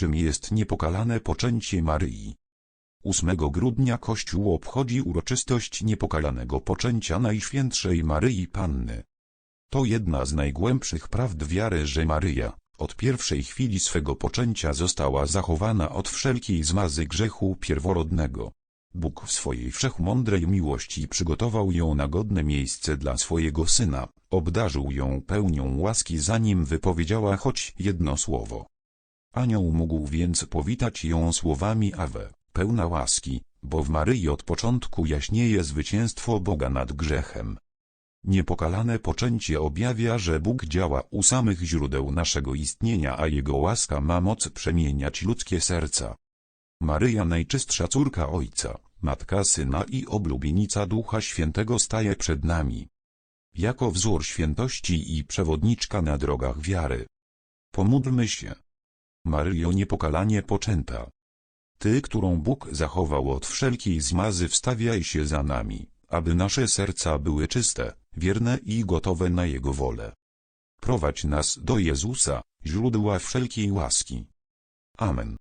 Czym jest niepokalane poczęcie Maryi? 8 grudnia Kościół obchodzi uroczystość niepokalanego poczęcia Najświętszej Maryi Panny. To jedna z najgłębszych prawd wiary, że Maryja, od pierwszej chwili swego poczęcia została zachowana od wszelkiej zmazy grzechu pierworodnego. Bóg w swojej wszechmądrej miłości przygotował ją na godne miejsce dla swojego Syna, obdarzył ją pełnią łaski zanim wypowiedziała choć jedno słowo. Anioł mógł więc powitać ją słowami Awe, pełna łaski, bo w Maryi od początku jaśnieje zwycięstwo Boga nad grzechem. Niepokalane poczęcie objawia, że Bóg działa u samych źródeł naszego istnienia, a Jego łaska ma moc przemieniać ludzkie serca. Maryja najczystsza córka Ojca, Matka Syna i oblubienica Ducha Świętego staje przed nami. Jako wzór świętości i przewodniczka na drogach wiary. Pomódlmy się. Maryjo niepokalanie poczęta. Ty, którą Bóg zachował od wszelkiej zmazy wstawiaj się za nami, aby nasze serca były czyste, wierne i gotowe na Jego wolę. Prowadź nas do Jezusa, źródła wszelkiej łaski. Amen.